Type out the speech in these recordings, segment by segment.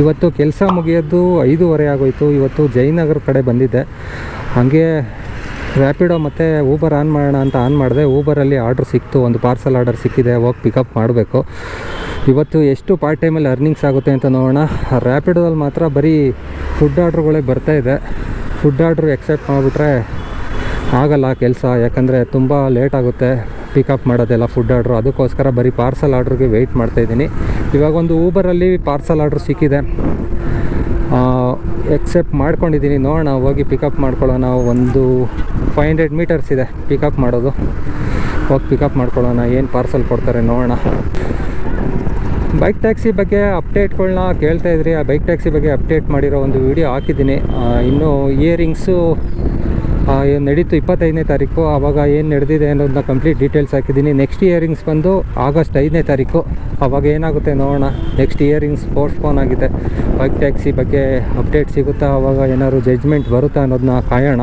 ಇವತ್ತು ಕೆಲಸ ಮುಗಿಯೋದು ಐದೂವರೆ ಆಗೋಯ್ತು. ಇವತ್ತು ಜಯನಗರ ಕಡೆ ಬಂದಿದ್ದೆ. ಹಾಗೆ ರ್ಯಾಪಿಡೋ ಮತ್ತು ಊಬರ್ ಆನ್ ಮಾಡೋಣ ಅಂತ ಆನ್ ಮಾಡಿದೆ. ಊಬರಲ್ಲಿ ಆರ್ಡ್ರ್ ಸಿಕ್ತು. ಒಂದು ಪಾರ್ಸಲ್ ಆರ್ಡರ್ ಸಿಕ್ಕಿದೆ. ಹೋಗಿ ಪಿಕಪ್ ಮಾಡಬೇಕು. ಇವತ್ತು ಎಷ್ಟು ಪಾರ್ಟ್ ಟೈಮಲ್ಲಿ ಅರ್ನಿಂಗ್ಸ್ ಆಗುತ್ತೆ ಅಂತ ನೋಡೋಣ. ರ್ಯಾಪಿಡೋದಲ್ಲಿ ಮಾತ್ರ ಬರೀ ಫುಡ್ ಆರ್ಡ್ರುಗಳೇ ಇದೆ. ಫುಡ್ ಆರ್ಡ್ರ್ ಎಕ್ಸೆಪ್ಟ್ ಮಾಡಿಬಿಟ್ರೆ ಆಗಲ್ಲ ಕೆಲಸ. ಯಾಕಂದರೆ ತುಂಬ ಲೇಟ್ ಆಗುತ್ತೆ. ಪಿಕಪ್ ಮಾಡೋದೆಲ್ಲ ಫುಡ್ ಆರ್ಡ್ರು ಅದಕ್ಕೋಸ್ಕರ ಬರೀ ಪಾರ್ಸಲ್ ಆರ್ಡ್ರಿಗೆ ವೆಯ್ಟ್ ಮಾಡ್ತಾಯಿದ್ದೀನಿ ಇವಾಗ ಒಂದು ಊಬರಲ್ಲಿ ಪಾರ್ಸಲ್ ಆರ್ಡ್ರ್ ಸಿಕ್ಕಿದೆ. ಎಕ್ಸೆಪ್ಟ್ ಮಾಡ್ಕೊಂಡಿದ್ದೀನಿ ನೋಡೋಣ, ಹೋಗಿ ಪಿಕಪ್ ಮಾಡ್ಕೊಳ್ಳೋಣ. ಒಂದು ಫೈವ್ ಹಂಡ್ರೆಡ್ ಮೀಟರ್ಸ್ ಇದೆ ಪಿಕಪ್ ಮಾಡೋದು. ಹೋಗಿ ಪಿಕಪ್ ಮಾಡ್ಕೊಳ್ಳೋಣ. ಏನು ಪಾರ್ಸಲ್ ಕೊಡ್ತಾರೆ ನೋಡೋಣ. ಬೈಕ್ ಟ್ಯಾಕ್ಸಿ ಬಗ್ಗೆ ಅಪ್ಡೇಟ್ಗಳನ್ನ ಕೇಳ್ತಾ ಇದ್ರಿ. ಆ ಬೈಕ್ ಟ್ಯಾಕ್ಸಿ ಬಗ್ಗೆ ಅಪ್ಡೇಟ್ ಮಾಡಿರೋ ಒಂದು ವಿಡಿಯೋ ಹಾಕಿದ್ದೀನಿ. ಇನ್ನೂ ಇನ್ನು ಇಯರಿಂಗ್ಸು ನಡೀತು ಇಪ್ಪತ್ತೈದನೇ ತಾರೀಕು ಆವಾಗ ಏನು ನಡೆದಿದೆ ಅನ್ನೋದನ್ನ ಕಂಪ್ಲೀಟ್ ಡೀಟೇಲ್ಸ್ ಹಾಕಿದ್ದೀನಿ. ನೆಕ್ಸ್ಟ್ ಇಯರಿಂಗ್ಸ್ ಬಂದು ಆಗಸ್ಟ್ ಐದನೇ ತಾರೀಕು. ಆವಾಗ ಏನಾಗುತ್ತೆ ನೋಡೋಣ. ನೆಕ್ಸ್ಟ್ ಇಯರಿಂಗ್ಸ್ ಪೋಸ್ಟ್ಪೋನ್ ಆಗಿದೆ. ಬೈಕ್ ಟ್ಯಾಕ್ಸಿ ಬಗ್ಗೆ ಅಪ್ಡೇಟ್ ಸಿಗುತ್ತಾ ಆವಾಗ ಏನಾದ್ರು ಜಡ್ಜ್ಮೆಂಟ್ ಬರುತ್ತಾ ಅನ್ನೋದನ್ನ ಕಾಯೋಣ.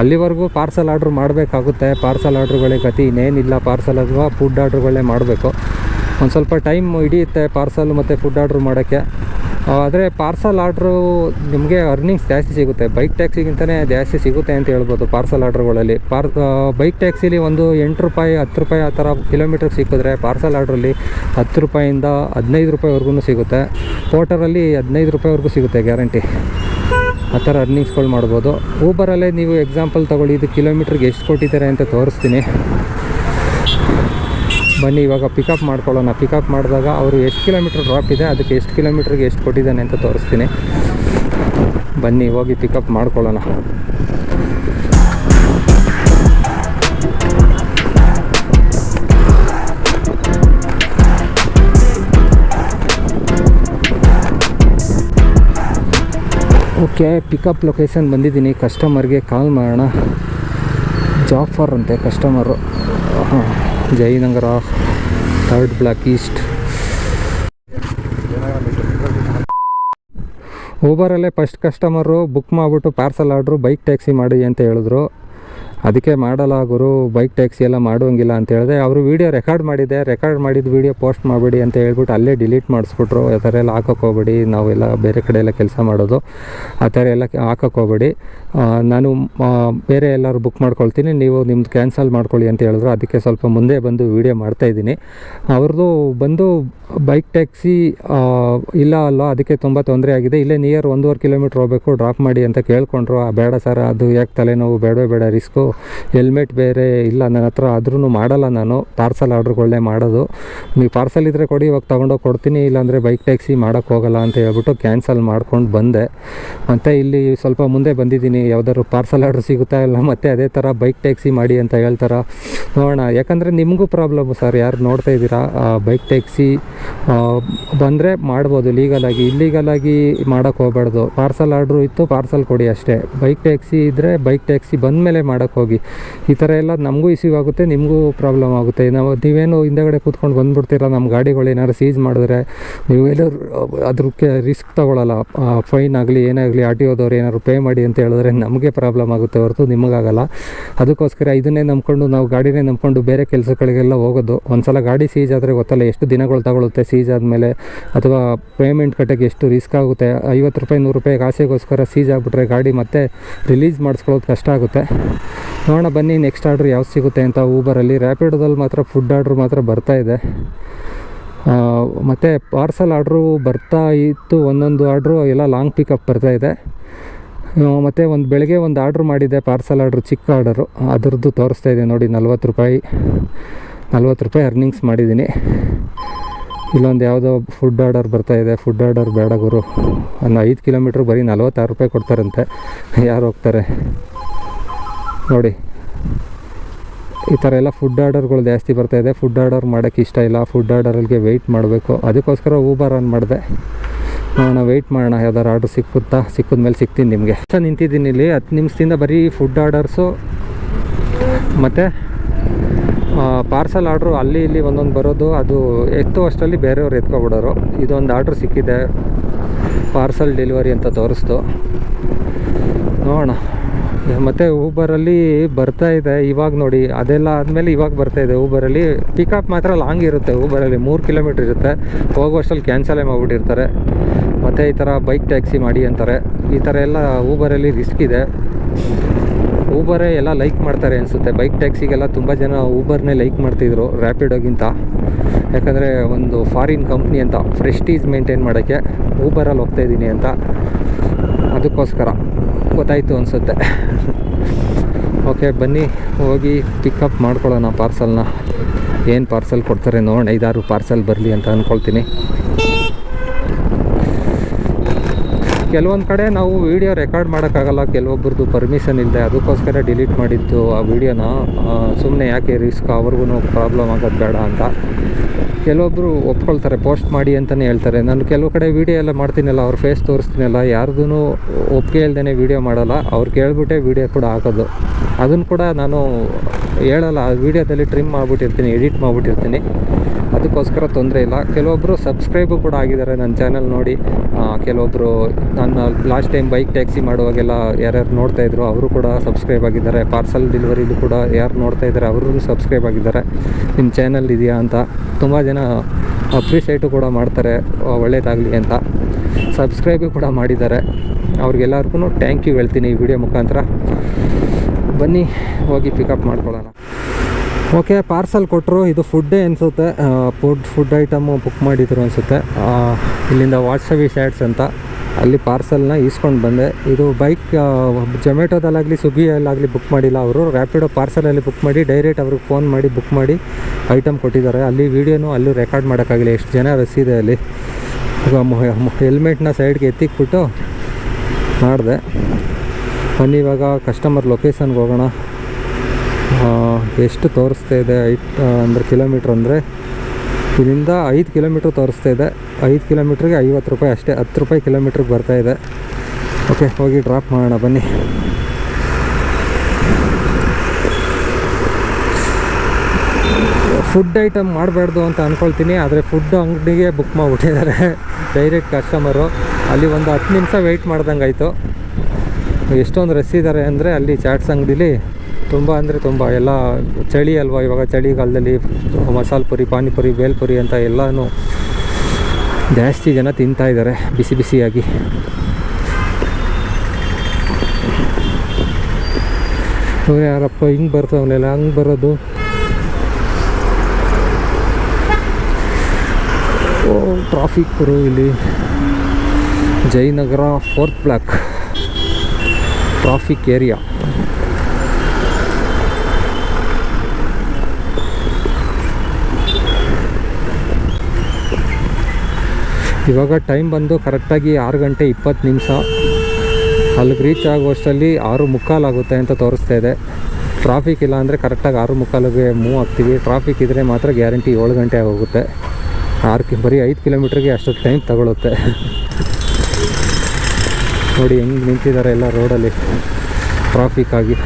ಅಲ್ಲಿವರೆಗೂ ಪಾರ್ಸಲ್ ಆರ್ಡ್ರ್ ಮಾಡಬೇಕಾಗುತ್ತೆ. ಪಾರ್ಸಲ್ ಆರ್ಡ್ರ್ಗಳೇ ಗತಿ ಇನ್ನೇನಿಲ್ಲ. ಪಾರ್ಸಲ್ ಅಥವಾ ಫುಡ್ ಆರ್ಡ್ರ್ಗಳೇ ಮಾಡಬೇಕು. ಒಂದು ಸ್ವಲ್ಪ ಟೈಮ್ ಹಿಡಿಯುತ್ತೆ ಪಾರ್ಸಲ್ ಮತ್ತು ಫುಡ್ ಆರ್ಡ್ರ್ ಮಾಡೋಕ್ಕೆ. ಆದರೆ ಪಾರ್ಸಲ್ ಆರ್ಡ್ರು ನಿಮಗೆ ಅರ್ನಿಂಗ್ಸ್ ಜಾಸ್ತಿ ಸಿಗುತ್ತೆ. ಬೈಕ್ ಟ್ಯಾಕ್ಸಿಗಿಂತಲೇ ಜಾಸ್ತಿ ಸಿಗುತ್ತೆ ಅಂತ ಹೇಳ್ಬೋದು ಪಾರ್ಸಲ್ ಆರ್ಡ್ರುಗಳಲ್ಲಿ ಪಾರ್ ಬೈಕ್ ಟ್ಯಾಕ್ಸಿಲಿ ಒಂದು ಎಂಟು ರೂಪಾಯಿ, ಹತ್ತು ರೂಪಾಯಿ ಆ ಥರ ಕಿಲೋಮೀಟ್ರಿಗೆ ಸಿಕ್ಕಿದ್ರೆ ಪಾರ್ಸಲ್ ಆರ್ಡ್ರಲ್ಲಿ ಹತ್ತು ರೂಪಾಯಿಂದ ಹದಿನೈದು ರೂಪಾಯಿವರೆಗೂ ಸಿಗುತ್ತೆ. ಪೋಟರಲ್ಲಿ ಹದಿನೈದು ರೂಪಾಯಿವರೆಗೂ ಸಿಗುತ್ತೆ ಗ್ಯಾರಂಟಿ ಆ ಥರ ಅರ್ನಿಂಗ್ಸ್ಗಳು ಮಾಡ್ಬೋದು. ಊಬರಲ್ಲೇ ನೀವು ಎಕ್ಸಾಂಪಲ್ ತೊಗೊಳ್ಳಿ, ಇದು ಕಿಲೋಮೀಟ್ರಿಗೆ ಎಷ್ಟು ಕೊಟ್ಟಿದ್ದಾರೆ ಅಂತ ತೋರಿಸ್ತೀನಿ. ಬನ್ನಿ, ಇವಾಗ ಪಿಕಪ್ ಮಾಡ್ಕೊಳ್ಳೋಣ. ಪಿಕಪ್ ಮಾಡಿದಾಗ ಅವರು ಎಷ್ಟು ಕಿಲೋಮೀಟ್ರ್ ಡ್ರಾಪ್ ಇದೆ, ಅದಕ್ಕೆ ಎಷ್ಟು ಕಿಲೋಮೀಟ್ರಿಗೆ ಎಷ್ಟು ಕೊಟ್ಟಿದ್ದಾನೆ ಅಂತ ತೋರಿಸ್ತೀನಿ. ಬನ್ನಿ, ಹೋಗಿ ಪಿಕಪ್ ಮಾಡ್ಕೊಳ್ಳೋಣ. ಓಕೆ ಪಿಕಪ್ ಲೊಕೇಶನ್ ಬಂದಿದ್ದೀನಿ. ಕಸ್ಟಮರ್ಗೆ ಕಾಲ್ ಮಾಡೋಣ. ಜಾಫರ್ ಅಂತೆ ಕಸ್ಟಮರು ಹಾಂ ಜಯನಗರ ಥರ್ಡ್ ಬ್ಲಾಕ್ ಈಸ್ಟ್. ಊಬರಲ್ಲೇ ಫಸ್ಟ್ ಕಸ್ಟಮರು ಬುಕ್ ಮಾಡಿಬಿಟ್ಟು ಪಾರ್ಸಲ್ ಆರ್ಡ್ರು ಬೈಕ್ ಟ್ಯಾಕ್ಸಿ ಮಾಡಿ ಅಂತ ಹೇಳಿದ್ರು. ಅದಕ್ಕೆ ಮಾಡಲ್ಲ ಗುರು ಬೈಕ್ ಟ್ಯಾಕ್ಸಿ ಎಲ್ಲ ಮಾಡುವಂಗಿಲ್ಲ ಅಂತ ಹೇಳಿದೆ. ಅವರು ವೀಡಿಯೋ ರೆಕಾರ್ಡ್ ಮಾಡಿದೆ ರೆಕಾರ್ಡ್ ಮಾಡಿದ ವೀಡಿಯೋ ಪೋಸ್ಟ್ ಮಾಡಬೇಡಿ ಅಂತ ಹೇಳ್ಬಿಟ್ಟು ಅಲ್ಲೇ ಡಿಲೀಟ್ ಮಾಡಿಸ್ಬಿಟ್ರು. ಆ ಥರ ಎಲ್ಲ ಹಾಕೋಕ್ಕೋಗ್ಬೇಡಿ ನಾವೆಲ್ಲ ಬೇರೆ ಕಡೆ ಎಲ್ಲ ಕೆಲಸ ಮಾಡೋದು. ಆ ಥರ ಎಲ್ಲ ಹಾಕೋಕೆ ಹೋಗ್ಬೇಡಿ. ಆ, ನಾನು ಬೇರೆ ಎಲ್ಲರೂ ಬುಕ್ ಮಾಡ್ಕೊಳ್ತೀನಿ. ನೀವು ನಿಮ್ದು ಕ್ಯಾನ್ಸಲ್ ಮಾಡ್ಕೊಳ್ಳಿ ಅಂತ ಹೇಳಿದ್ರು. ಅದಕ್ಕೆ ಸ್ವಲ್ಪ ಮುಂದೆ ಬಂದು ವೀಡಿಯೋ ಮಾಡ್ತಾಯಿದ್ದೀನಿ ಅವ್ರದ್ದು ಬಂದು ಬೈಕ್ ಟ್ಯಾಕ್ಸಿ ಇಲ್ಲ ಅಲ್ಲ ಅದಕ್ಕೆ ತುಂಬ ತೊಂದರೆ ಆಗಿದೆ. ಇಲ್ಲೇ ನಿಯರ್ ಒಂದೂವರೆ ಕಿಲೋಮೀಟ್ರ್ ಹೋಗಬೇಕು. ಡ್ರಾಪ್ ಮಾಡಿ ಅಂತ ಕೇಳ್ಕೊಂಡ್ರು. ಬೇಡ ಸರ್ ಅದು ಯಾಕೆ ತಲೆನೋವು? ಬೇಡವೇ ಬೇಡ ರಿಸ್ಕು ಹೆಲ್ಮೆಟ್ ಬೇರೆ ಇಲ್ಲ. ನನ್ನ ಹತ್ರ ಆದ್ರೂ ಮಾಡಲ್ಲ ನಾನು. ಪಾರ್ಸಲ್ ಆರ್ಡ್ರುಗಳನ್ನೇ ಮಾಡೋದು. ನೀವು ಪಾರ್ಸಲ್ ಇದ್ದರೆ ಕೊಡಿ, ಇವಾಗ ತೊಗೊಂಡೋಗಿ ಕೊಡ್ತೀನಿ. ಇಲ್ಲಾಂದರೆ ಬೈಕ್ ಟ್ಯಾಕ್ಸಿ ಮಾಡೋಕ್ಕೆ ಹೋಗಲ್ಲ ಅಂತ ಹೇಳ್ಬಿಟ್ಟು ಕ್ಯಾನ್ಸಲ್ ಮಾಡ್ಕೊಂಡು ಬಂದೆ. ಮತ್ತು ಇಲ್ಲಿ ಸ್ವಲ್ಪ ಮುಂದೆ ಬಂದಿದ್ದೀನಿ. ಯಾವ್ದಾದ್ರು ಪಾರ್ಸಲ್ ಆರ್ಡ್ರ್ ಸಿಗುತ್ತಾ ಇಲ್ಲ, ಮತ್ತೆ ಅದೇ ಥರ ಬೈಕ್ ಟ್ಯಾಕ್ಸಿ ಮಾಡಿ ಅಂತ ಹೇಳ್ತಾರ. ನೋಡೋಣ, ಯಾಕಂದರೆ ನಿಮಗೂ ಪ್ರಾಬ್ಲಮ್ಮು ಸರ್ ಯಾರು ನೋಡ್ತಾ ಇದ್ದೀರಾ? ಬೈಕ್ ಟ್ಯಾಕ್ಸಿ ಬಂದರೆ ಮಾಡ್ಬೋದು ಲೀಗಲಾಗಿ ಇಲ್ಲೀಗಲಾಗಿ ಮಾಡೋಕ್ಕೆ ಹೋಗ್ಬಾರ್ದು. ಪಾರ್ಸಲ್ ಆರ್ಡ್ರು ಇತ್ತು ಪಾರ್ಸಲ್ ಕೊಡಿ ಅಷ್ಟೇ. ಬೈಕ್ ಟ್ಯಾಕ್ಸಿ ಇದ್ದರೆ ಬೈಕ್ ಟ್ಯಾಕ್ಸಿ ಬಂದ ಮೇಲೆ ಮಾಡೋಕ್ಕೆ ಹೋಗಿ. ಈ ಥರ ಎಲ್ಲ ನಮಗೂ ಇಶ್ಯೂ ಆಗುತ್ತೆ, ನಿಮಗೂ ಪ್ರಾಬ್ಲಮ್ ಆಗುತ್ತೆ. ನಾವು, ನೀವೇನು ಹಿಂದೆಗಡೆ ಕೂತ್ಕೊಂಡು ಬಂದುಬಿಡ್ತೀರ? ನಮ್ಮ ಗಾಡಿಗಳು ಏನಾದ್ರು ಸೀಜ್ ಮಾಡಿದ್ರೆ ನೀವೇನು ಅದಕ್ಕೆ ರಿಸ್ಕ್ ತೊಗೊಳ್ಳಲ್ಲ ಫೈನ್ ಆಗಲಿ, ಏನಾಗಲಿ ಆರ್ ಟಿ ಓದವ್ರು ಏನಾದ್ರು ಪೇ ಮಾಡಿ ಅಂತ ಹೇಳಿದ್ರೆ ನಮಗೆ ಪ್ರಾಬ್ಲಮ್ ಆಗುತ್ತೆ ಹೊರತು ನಿಮಗಾಗಲ್ಲ. ಅದಕ್ಕೋಸ್ಕರ ಇದನ್ನೇ ನಂಬ್ಕೊಂಡು ನಾವು ಗಾಡಿನೇ ನಂಬ್ಕೊಂಡು ಬೇರೆ ಕೆಲಸಗಳಿಗೆಲ್ಲ ಹೋಗೋದು. ಒಂದ್ಸಲ ಗಾಡಿ ಸೀಜ್ ಆದರೆ ಗೊತ್ತಲ್ಲ ಎಷ್ಟು ದಿನಗಳು ತಗೊಳುತ್ತೆ ಸೀಜ್ ಆದಮೇಲೆ ಅಥವಾ ಪೇಮೆಂಟ್ ಕಟ್ಟೋಕ್ಕೆ ಎಷ್ಟು ರಿಸ್ಕ್ ಆಗುತ್ತೆ. ಐವತ್ತು ರೂಪಾಯಿ, ನೂರು ರೂಪಾಯಿ ಆಸೆಗೋಸ್ಕರ ಸೀಜ್ ಆಗಿಬಿಟ್ರೆ ಗಾಡಿ ಮತ್ತೆ ರಿಲೀಸ್ ಮಾಡಿಸ್ಕೊಳ್ಳೋದು ಕಷ್ಟ ಆಗುತ್ತೆ. ನೋಡೋಣ ಬನ್ನಿ ನೆಕ್ಸ್ಟ್ ಆರ್ಡ್ರ್ ಯಾವ್ದು ಸಿಗುತ್ತೆ ಅಂತ ಊಬರಲ್ಲಿ ರ್ಯಾಪಿಡೋದಲ್ಲಿ ಮಾತ್ರ ಫುಡ್ ಆರ್ಡ್ರ್ ಮಾತ್ರ ಬರ್ತಾ ಇದೆ. ಮತ್ತು ಪಾರ್ಸಲ್ ಆರ್ಡ್ರು ಬರ್ತಾ ಇತ್ತು ಒಂದೊಂದು ಆರ್ಡ್ರು, ಎಲ್ಲ ಲಾಂಗ್ ಪಿಕಪ್ ಬರ್ತಾ ಇದೆ. ಮತ್ತು ಒಂದು ಬೆಳಗ್ಗೆ ಒಂದು ಆರ್ಡ್ರ್ ಮಾಡಿದ್ದೆ ಪಾರ್ಸಲ್ ಆರ್ಡ್ರು ಚಿಕ್ಕ ಆರ್ಡರು ಅದರದ್ದು ತೋರಿಸ್ತಾ ಇದೆ ನೋಡಿ, ನಲ್ವತ್ತು ರೂಪಾಯಿ ನಲ್ವತ್ತು ರೂಪಾಯಿ ಅರ್ನಿಂಗ್ಸ್ ಮಾಡಿದ್ದೀನಿ. ಇಲ್ಲೊಂದು ಯಾವುದೋ ಫುಡ್ ಆರ್ಡರ್ ಬರ್ತಾ ಇದೆ. ಫುಡ್ ಆರ್ಡರ್ ಬೇಡ ಗುರು. ಒಂದು ಐದು ಕಿಲೋಮೀಟ್ರ್ ಬರೀ ನಲ್ವತ್ತಾರು ರೂಪಾಯಿ ಕೊಡ್ತಾರಂತೆ. ಯಾರು ಹೋಗ್ತಾರೆ? ನೋಡಿ. ಈ ಥರ ಎಲ್ಲ ಫುಡ್ ಆರ್ಡರ್ಗಳು ಜಾಸ್ತಿ ಬರ್ತಾ ಇದೆ. ಫುಡ್ ಆರ್ಡರ್ ಮಾಡೋಕ್ಕೆ ಇಷ್ಟ ಇಲ್ಲ. ಫುಡ್ ಆರ್ಡರ್ಗೆ ವೆಯ್ಟ್ ಮಾಡಬೇಕು. ಅದಕ್ಕೋಸ್ಕರ ಊಬರ್ ಆನ್ ಮಾಡಿದೆ. ನೋಡೋಣ ವೆಯ್ಟ್ ಮಾಡೋಣ ಯಾವ್ದಾರು ಆರ್ಡ್ರ್ ಸಿಕ್ಕುತ್ತಾ? ಸಿಕ್ಕಿದ ಮೇಲೆ ಸಿಗ್ತೀನಿ ನಿಮಗೆ. ನಿಂತಿದ್ದೀನಿ ಇಲ್ಲಿ. ಹತ್ತು ನಿಮಿಷದಿಂದ ಬರೀ ಫುಡ್ ಆರ್ಡರ್ಸು ಮತ್ತು ಪಾರ್ಸಲ್ ಆರ್ಡ್ರು ಅಲ್ಲಿ ಇಲ್ಲಿ ಒಂದೊಂದು ಬರೋದು, ಅದು ಎತ್ತು ಅಷ್ಟರಲ್ಲಿ ಬೇರೆಯವ್ರು ಎತ್ಕೊಬಿಡೋರು. ಇದೊಂದು ಆರ್ಡ್ರ್ ಸಿಕ್ಕಿದೆ ಪಾರ್ಸಲ್ ಡೆಲಿವರಿ ಅಂತ ತೋರಿಸ್ತು. ನೋಡೋಣ. ಮತ್ತು ಊಬರಲ್ಲಿ ಬರ್ತಾ ಇದೆ, ಇವಾಗ ನೋಡಿ. ಅದೆಲ್ಲ ಆದಮೇಲೆ ಇವಾಗ ಬರ್ತಾ ಇದೆ ಊಬರಲ್ಲಿ ಪಿಕಪ್ ಮಾತ್ರ ಲಾಂಗ್ ಇರುತ್ತೆ ಊಬರಲ್ಲಿ ಮೂರು ಕಿಲೋಮೀಟ್ರ್ ಇರುತ್ತೆ. ಹೋಗುವಷ್ಟರಲ್ಲಿ ಕ್ಯಾನ್ಸಲೇ ಮಾಡಿಬಿಟ್ಟಿರ್ತಾರೆ. ಮತ್ತು ಈ ಥರ ಬೈಕ್ ಟ್ಯಾಕ್ಸಿ ಮಾಡಿ ಅಂತಾರೆ. ಈ ಥರ ಎಲ್ಲ ಊಬರಲ್ಲಿ ರಿಸ್ಕ್ ಇದೆ. ಊಬರೇ ಎಲ್ಲ ಲೈಕ್ ಮಾಡ್ತಾರೆ ಅನಿಸುತ್ತೆ. ಬೈಕ್ ಟ್ಯಾಕ್ಸಿಗೆಲ್ಲ ತುಂಬ ಜನ ಊಬರ್ನೇ ಲೈಕ್ ಮಾಡ್ತಿದ್ರು ರ್ಯಾಪಿಡೋಗಿಂತ ಯಾಕಂದರೆ ಒಂದು ಫಾರಿನ್ ಕಂಪ್ನಿ ಅಂತ ಫ್ರೆಸ್ಟೀಸ್ ಮೇಂಟೈನ್ ಮಾಡೋಕ್ಕೆ ಊಬರಲ್ಲಿ ಹೋಗ್ತಾ ಇದ್ದೀನಿ ಅಂತ. ಅದಕ್ಕೋಸ್ಕರ ಗೊತ್ತಾಯಿತು ಅನಿಸುತ್ತೆ. ಓಕೆ ಬನ್ನಿ, ಹೋಗಿ ಪಿಕಪ್ ಮಾಡ್ಕೊಳ್ಳೋಣ ಪಾರ್ಸಲ್ನ ಏನು ಪಾರ್ಸಲ್ ಕೊಡ್ತಾರೆ ನೋಡೋಣ. ಐದಾರು ಪಾರ್ಸಲ್ ಬರಲಿ ಅಂತ ಅಂದ್ಕೊಳ್ತೀನಿ ಕೆಲವೊಂದು ಕಡೆ ನಾವು ವೀಡಿಯೋ ರೆಕಾರ್ಡ್ ಮಾಡೋಕ್ಕಾಗಲ್ಲ ಕೆಲವೊಬ್ಬರದ್ದು ಪರ್ಮಿಷನ್ ಇಲ್ಲದೆ ಅದಕ್ಕೋಸ್ಕರ ಡಿಲೀಟ್ ಮಾಡಿದ್ದು ಆ ವೀಡಿಯೋನ ಸುಮ್ಮನೆ ಯಾಕೆ ರಿಸ್ಕ್ ಅವ್ರಿಗೂ ಪ್ರಾಬ್ಲಮ್ ಆಗೋದು ಬೇಡ ಅಂತ. ಕೆಲವೊಬ್ಬರು ಒಪ್ಕೊಳ್ತಾರೆ ಪೋಸ್ಟ್ ಮಾಡಿ ಅಂತಲೇ ಹೇಳ್ತಾರೆ. ನಾನು ಕೆಲವು ಕಡೆ ವೀಡಿಯೋ ಎಲ್ಲ ಮಾಡ್ತೀನಲ್ಲ, ಅವ್ರ ಫೇಸ್ ತೋರಿಸ್ತೀನಲ್ಲ ಯಾರ್ದೂ ಒಪ್ಪಿಗೆ ಇಲ್ದೇ ವೀಡಿಯೋ ಮಾಡಲ್ಲ, ಅವ್ರು ಕೇಳ್ಬಿಟ್ಟೆ ವೀಡಿಯೋ ಕೂಡ ಹಾಕೋದು. ಅದನ್ನು ಕೂಡ ನಾನು ಹೇಳಲ್ಲ, ಆ ವೀಡಿಯೋದಲ್ಲಿ ಟ್ರಿಮ್ ಮಾಡಿಬಿಟ್ಟಿರ್ತೀನಿ ಎಡಿಟ್ ಮಾಡಿಬಿಟ್ಟಿರ್ತೀನಿ. ಅದಕ್ಕೋಸ್ಕರ ತೊಂದರೆ ಇಲ್ಲ. ಕೆಲವೊಬ್ಬರು ಸಬ್ಸ್ಕ್ರೈಬು ಕೂಡ ಆಗಿದ್ದಾರೆ ನನ್ನ ಚಾನಲ್ ನೋಡಿ. ಕೆಲವೊಬ್ಬರು ನನ್ನ ಲಾಸ್ಟ್ ಟೈಮ್ ಬೈಕ್ ಟ್ಯಾಕ್ಸಿ ಮಾಡುವಾಗೆಲ್ಲ ಯಾರ್ಯಾರು ನೋಡ್ತಾಯಿದ್ರು ಅವರು ಕೂಡ ಸಬ್ಸ್ಕ್ರೈಬ್ ಆಗಿದ್ದಾರೆ. ಪಾರ್ಸಲ್ ಡೆಲಿವರಿದು ಕೂಡ ಯಾರು ನೋಡ್ತಾ ಇದ್ದಾರೆ ಅವರು ಸಬ್ಸ್ಕ್ರೈಬ್ ಆಗಿದ್ದಾರೆ. ನಿಮ್ಮ ಚಾನಲ್ ಇದೆಯಾ ಅಂತ. ತುಂಬ ಜನ ಅಪ್ರಿಷಿಯೇಟು ಕೂಡ ಮಾಡ್ತಾರೆ ಒಳ್ಳೇದಾಗಲಿ ಅಂತ. ಸಬ್ಸ್ಕ್ರೈಬು ಕೂಡ ಮಾಡಿದ್ದಾರೆ. ಅವ್ರಿಗೆಲ್ಲರಿಗೂ ಥ್ಯಾಂಕ್ ಯು ಹೇಳ್ತೀನಿ ಈ ವಿಡಿಯೋ ಮುಖಾಂತರ. ಬನ್ನಿ, ಹೋಗಿ ಪಿಕಪ್ ಮಾಡ್ಕೊಳ್ಳೋಣ. ಓಕೆ ಪಾರ್ಸಲ್ ಕೊಟ್ಟರು ಇದು ಫುಡ್ಡೇ ಅನಿಸುತ್ತೆ. ಫುಡ್ ಫುಡ್ ಐಟಮು ಬುಕ್ ಮಾಡಿದ್ರು ಅನಿಸುತ್ತೆ. ಇಲ್ಲಿಂದ ವಾಟ್ಸವಿ ಶ್ಯಾಡ್ಸ್ ಅಂತ. ಅಲ್ಲಿ ಪಾರ್ಸಲ್ನ ಈಸ್ಕೊಂಡು ಬಂದೆ. ಇದು ಬೈಕ್ ಜೊಮ್ಯಾಟೋದಲ್ಲಾಗಲಿ ಸ್ವಿಗ್ಗಿಯಲ್ಲಾಗಲಿ ಬುಕ್ ಮಾಡಿಲ್ಲ ಅವರು. ರ್ಯಾಪಿಡೋ ಪಾರ್ಸಲಲ್ಲಿ ಬುಕ್ ಮಾಡಿ ಡೈರೆಕ್ಟ್ ಅವ್ರಿಗೆ ಫೋನ್ ಮಾಡಿ ಬುಕ್ ಮಾಡಿ ಐಟಮ್ ಕೊಟ್ಟಿದ್ದಾರೆ. ಅಲ್ಲಿ ವೀಡಿಯೋನು ಅಲ್ಲೂ ರೆಕಾರ್ಡ್ ಮಾಡೋಕ್ಕಾಗಲಿ ಎಷ್ಟು ಜನ ರಸ್ಸಿದೆ ಅಲ್ಲಿ. ಹೆಲ್ಮೆಟ್ನ ಸೈಡ್ಗೆ ಎತ್ತಿಕ್ಬಿಟ್ಟು ಮಾಡಿದೆ. ಬನ್ನಿ ಇವಾಗ ಕಸ್ಟಮರ್ ಲೊಕೇಶನ್ಗೆ ಹೋಗೋಣ. ಎಷ್ಟು ತೋರಿಸ್ತಾ ಇದೆ? ಐಟ್ ಅಂದರೆ ಕಿಲೋಮೀಟ್ರ್ ಅಂದರೆ ಇಲ್ಲಿಂದ ಐದು ಕಿಲೋಮೀಟ್ರ್ ತೋರಿಸ್ತಾ ಇದೆ. ಐದು ಕಿಲೋಮೀಟ್ರಿಗೆ ಐವತ್ತು ರೂಪಾಯಿ ಅಷ್ಟೇ, ಹತ್ತು ರೂಪಾಯಿ ಕಿಲೋಮೀಟ್ರಿಗೆ ಬರ್ತಾ ಇದೆ. ಓಕೆ, ಹೋಗಿ ಡ್ರಾಪ್ ಮಾಡೋಣ, ಬನ್ನಿ. ಫುಡ್ ಐಟಮ್ ಮಾಡಬಾರ್ದು ಅಂತ ಅಂದ್ಕೊಳ್ತೀನಿ ಆದರೆ ಫುಡ್ ಅಂಗಡಿಗೆ ಬುಕ್ ಮಾಡಿಬಿಟ್ಟಿದ್ದಾರೆ ಡೈರೆಕ್ಟ್ ಕಸ್ಟಮರು. ಅಲ್ಲಿ ಒಂದು ಹತ್ತು ನಿಮಿಷ ವೆಯ್ಟ್ ಮಾಡ್ದಂಗೆ ಆಯಿತು ಎಷ್ಟೊಂದು ರಸ್ ಇದ್ದಾರೆ ಅಂದರೆ ಅಲ್ಲಿ ಚಾಟ್ಸ್ ಅಂಗಡಿಲಿ ತುಂಬ ಅಂದರೆ ತುಂಬ ಎಲ್ಲ ಚಳಿ ಅಲ್ವಾ? ಇವಾಗ ಚಳಿಗಾಲದಲ್ಲಿ ಮಸಾಲೆ ಪುರಿ, ಪಾನಿಪುರಿ, ಬೇಲ್ಪುರಿ ಅಂತ ಎಲ್ಲನೂ ಜಾಸ್ತಿ ಜನ ತಿಂತಾ ಇದ್ದಾರೆ ಬಿಸಿ ಬಿಸಿಯಾಗಿ. ಯಾರಪ್ಪ, ಹಿಂಗೆ ಬರ್ತಾವನೆಲ್ಲ ಹಂಗೆ ಬರೋದು? ಓ ಟ್ರಾಫಿಕ್ ಬರು ಇಲ್ಲಿ. Jayanagar fourth block traffic area ಇವಾಗ ಟೈಮ್ ಬಂದು ಕರೆಕ್ಟಾಗಿ ಆರು ಗಂಟೆ ಇಪ್ಪತ್ತು ನಿಮಿಷ. ಅಲ್ಲಿಗೆ ರೀಚ್ ಆಗುವಷ್ಟರಲ್ಲಿ ಆರು ಮುಕ್ಕಾಲಾಗುತ್ತೆ ಅಂತ ತೋರಿಸ್ತಾ ಇದೆ. ಟ್ರಾಫಿಕ್ ಇಲ್ಲ ಅಂದರೆ ಕರೆಕ್ಟಾಗಿ ಆರು ಮುಕ್ಕಾಲಿಗೆ ಮೂವ್ ಆಗ್ತೀವಿ. ಟ್ರಾಫಿಕ್ ಇದ್ದರೆ ಮಾತ್ರ ಗ್ಯಾರಂಟಿ ಏಳು ಗಂಟೆ ಆಗೋಗುತ್ತೆ. ಆರು ಕಿ ಬರೀ ಐದು ಕಿಲೋಮೀಟ್ರಿಗೆ ಅಷ್ಟೊತ್ತು ಟೈಮ್ ತಗೊಳುತ್ತೆ. ನೋಡಿ ಹೆಂಗೆ ನಿಂತಿದ್ದಾರೆ ಎಲ್ಲ ರೋಡಲ್ಲಿ ಟ್ರಾಫಿಕ್ ಆಗಿ.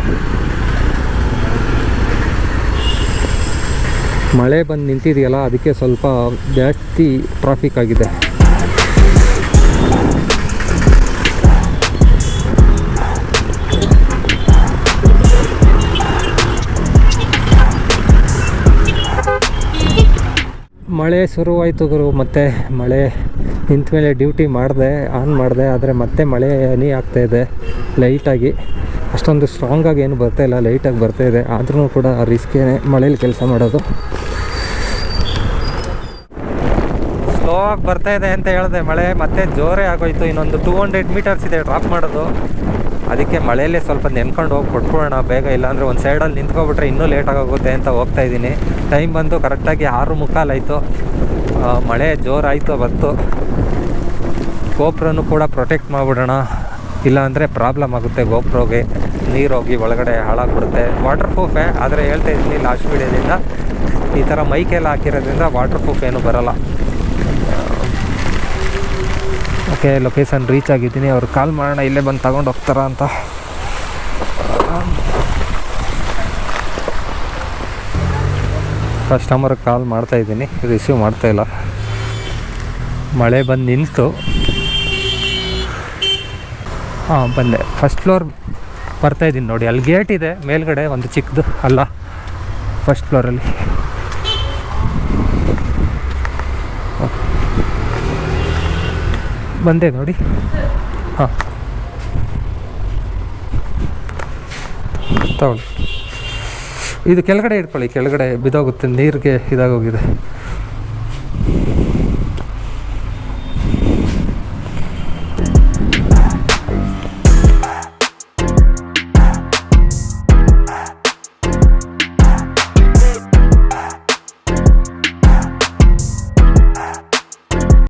ಮಳೆ ಬಂದು ನಿಂತಿದೆಯಲ್ಲ, ಅದಕ್ಕೆ ಸ್ವಲ್ಪ ಜಾಸ್ತಿ ಟ್ರಾಫಿಕ್ ಆಗಿದೆ. ಮಳೆ ಶುರುವಾಯಿತು ಗುರು, ಮತ್ತೆ ಮಳೆ ನಿಂತ ಮೇಲೆ ಡ್ಯೂಟಿ ಮಾಡಿದೆ, ಆನ್ ಮಾಡಿದೆ, ಆದರೆ ಮತ್ತೆ ಮಳೆ ಹನಿ ಆಗ್ತಾಯಿದೆ ಲೈಟಾಗಿ. ಅಷ್ಟೊಂದು ಸ್ಟ್ರಾಂಗಾಗಿ ಏನು ಬರ್ತಾ ಇಲ್ಲ, ಲೈಟಾಗಿ ಬರ್ತಾ ಇದೆ. ಆದ್ರೂ ಕೂಡ ರಿಸ್ಕೇನೆ ಮಳೇಲಿ ಕೆಲಸ ಮಾಡೋದು. ಸ್ಲೋ ಆಗಿ ಬರ್ತಾ ಇದೆ ಅಂತ ಹೇಳಿದೆ, ಮಳೆ ಮತ್ತೆ ಜೋರೇ ಆಗೋಯ್ತು. ಇನ್ನೊಂದು ಟೂ ಹಂಡ್ರೆಡ್ ಮೀಟರ್ಸ್ ಇದೆ ಡ್ರಾಪ್ ಮಾಡೋದು. ಅದಕ್ಕೆ ಮಳೆಯಲ್ಲೇ ಸ್ವಲ್ಪ ನೆನ್ಕೊಂಡು ಹೋಗಿ ಕೊಟ್ಬಿಡೋಣ, ಬೇಗ ಇಲ್ಲಾಂದರೆ ಒಂದು ಸೈಡಲ್ಲಿ ನಿಂತ್ಕೊಬಿಟ್ರೆ ಇನ್ನೂ ಲೇಟ್ ಆಗೋಗುತ್ತೆ ಅಂತ ಹೋಗ್ತಾ ಇದ್ದೀನಿ. ಟೈಮ್ ಬಂದು ಕರೆಕ್ಟಾಗಿ ಆರು ಮುಕ್ಕಾಲಾಯಿತು ಮಳೆ ಜೋರಾಯಿತು ಬಂತು ಗೋಪ್ರನು ಕೂಡ ಪ್ರೊಟೆಕ್ಟ್ ಮಾಡಿಬಿಡೋಣ. ಇಲ್ಲಾಂದರೆ ಪ್ರಾಬ್ಲಮ್ ಆಗುತ್ತೆ ಗೋಪ್ರೋಗೆ. ನೀರು ಹೋಗಿ ಒಳಗಡೆ ಹಾಳಾಗ್ಬಿಡುತ್ತೆ. ವಾಟರ್ ಪ್ರೂಫೇ ಆದರೆ ಹೇಳ್ತಾ ಇದ್ದೀನಿ ಲಾಸ್ಟ್ ವೀಡಿಯೋದಿಂದ ಈ ಥರ ಮೈಕೆಲ್ಲ ಹಾಕಿರೋದ್ರಿಂದ ವಾಟರ್ ಪ್ರೂಫ್ ಏನು ಬರೋಲ್ಲ. ಓಕೆ ಲೊಕೇಶನ್ ರೀಚ್ ಆಗಿದ್ದೀನಿ. ಅವ್ರು ಕಾಲ್ ಮಾಡೋಣ, ಇಲ್ಲೇ ಬಂದು ತಗೊಂಡು ಹೋಗ್ತಾರ ಅಂತ. ಕಸ್ಟಮರ್ಗೆ ಕಾಲ್ ಮಾಡ್ತಾ ಇದ್ದೀನಿ. ರಿಸೀವ್ ಮಾಡ್ತಾ ಇಲ್ಲ. ಮಳೆ ಬಂದು ನಿಂತು. ಹಾಂ, ಬಂದೆ. ಫಸ್ಟ್ ಫ್ಲೋರ್ ಬರ್ತಾ ಇದ್ದೀನಿ ನೋಡಿ. ಅಲ್ಲಿ ಗೇಟ್ ಇದೆ. ಮೇಲ್ಗಡೆ ಒಂದು ಚಿಕ್ಕದು ಅಲ್ಲ. ಫಸ್ಟ್ ಫ್ಲೋರಲ್ಲಿ ಬಂದೆ ನೋಡಿ. ಹಾಂ. ತಗೊಳ್ಳಿ. ಇದು ಕೆಳಗಡೆ ಇಟ್ಕೊಳ್ಳಿ ಕೆಳಗಡೆ ಬಿದ್ದೋಗುತ್ತೆ ನೀರಿಗೆ ಇದಾಗೋಗಿದೆ.